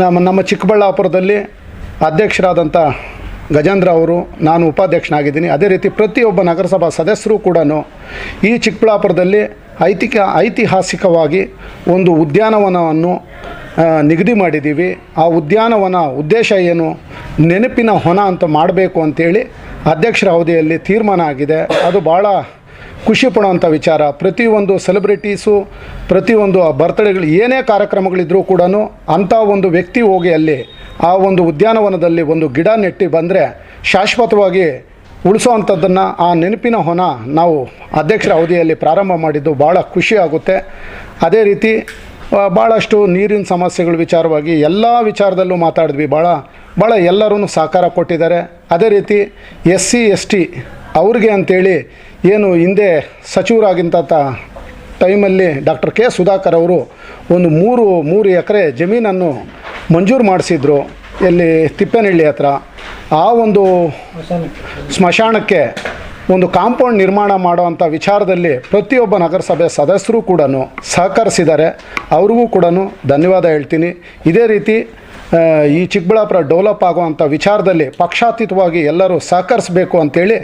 ನಮ್ಮ ನಮ್ಮ ಚಿಕ್ಕಬಳ್ಳಾಪುರದಲ್ಲಿ ಅಧ್ಯಕ್ಷರಾದಂಥ ಗಜೇಂದ್ರ ಅವರು, ನಾನು ಉಪಾಧ್ಯಕ್ಷನಾಗಿದ್ದೀನಿ. ಅದೇ ರೀತಿ ಪ್ರತಿಯೊಬ್ಬ ನಗರಸಭಾ ಸದಸ್ಯರು ಕೂಡ ಈ ಚಿಕ್ಕಬಳ್ಳಾಪುರದಲ್ಲಿ ಐತಿಕ ಐತಿಹಾಸಿಕವಾಗಿ ಒಂದು ಉದ್ಯಾನವನವನ್ನು ನಿಗದಿ ಮಾಡಿದ್ದೀವಿ. ಆ ಉದ್ಯಾನವನ ಉದ್ದೇಶ ಏನು? ನೆನಪಿನ ಹೊನ ಅಂತ ಮಾಡಬೇಕು ಅಂತೇಳಿ ಅಧ್ಯಕ್ಷರ ಅವಧಿಯಲ್ಲಿ ತೀರ್ಮಾನ ಆಗಿದೆ. ಅದು ಭಾಳ ಖುಷಿ ಪಡುವಂಥ ವಿಚಾರ. ಪ್ರತಿಯೊಂದು ಸೆಲೆಬ್ರಿಟೀಸು, ಪ್ರತಿಯೊಂದು ಆ ಬರ್ತ್ಡೇಗಳು, ಏನೇ ಕಾರ್ಯಕ್ರಮಗಳಿದ್ರೂ ಕೂಡ ಅಂಥ ಒಂದು ವ್ಯಕ್ತಿ ಹೋಗಿ ಅಲ್ಲಿ, ಆ ಒಂದು ಉದ್ಯಾನವನದಲ್ಲಿ ಒಂದು ಗಿಡ ನೆಟ್ಟಿ ಬಂದರೆ ಶಾಶ್ವತವಾಗಿ ಉಳಿಸೋ ಅಂಥದ್ದನ್ನು ಆ ನೆನಪಿನ ಹೊನ ನಾವು ಅಧ್ಯಕ್ಷರ ಅವಧಿಯಲ್ಲಿ ಪ್ರಾರಂಭ ಮಾಡಿದ್ದು ಭಾಳ ಖುಷಿ ಆಗುತ್ತೆ. ಅದೇ ರೀತಿ ಭಾಳಷ್ಟು ನೀರಿನ ಸಮಸ್ಯೆಗಳ ವಿಚಾರವಾಗಿ ಎಲ್ಲ ವಿಚಾರದಲ್ಲೂ ಮಾತಾಡಿದ್ವಿ. ಭಾಳ ಭಾಳ ಎಲ್ಲರೂ ಸಹಕಾರ ಕೊಟ್ಟಿದ್ದಾರೆ. ಅದೇ ರೀತಿ ಎಸ್ ಸಿ ಎಸ್ ಟಿ ಅವ್ರಿಗೆ ಅಂತೇಳಿ ಏನು ಹಿಂದೆ ಸಚಿವರಾಗಿಂತ ಟೈಮಲ್ಲಿ ಡಾಕ್ಟರ್ ಕೆ ಸುಧಾಕರ್ ಅವರು ಒಂದು ಮೂರು ಮೂರು ಎಕರೆ ಜಮೀನನ್ನು ಮಂಜೂರು ಮಾಡಿಸಿದ್ರು. ಎಲ್ಲಿ ತಿಪ್ಪೇನಹಳ್ಳಿ ಹತ್ರ. ಆ ಒಂದು ಸ್ಮಶಾನಕ್ಕೆ ಒಂದು ಕಾಂಪೌಂಡ್ ನಿರ್ಮಾಣ ಮಾಡುವಂಥ ವಿಚಾರದಲ್ಲಿ ಪ್ರತಿಯೊಬ್ಬ ನಗರಸಭೆ ಸದಸ್ಯರು ಕೂಡ ಸಹಕರಿಸಿದ್ದಾರೆ. ಅವ್ರಿಗೂ ಕೂಡ ಧನ್ಯವಾದ ಹೇಳ್ತೀನಿ. ಇದೇ ರೀತಿ ಈ ಚಿಕ್ಕಬಳ್ಳಾಪುರ ಡೆವಲಪ್ ಆಗುವಂಥ ವಿಚಾರದಲ್ಲಿ ಪಕ್ಷಾತೀತವಾಗಿ ಎಲ್ಲರೂ ಸಹಕರಿಸಬೇಕು ಅಂತೇಳಿ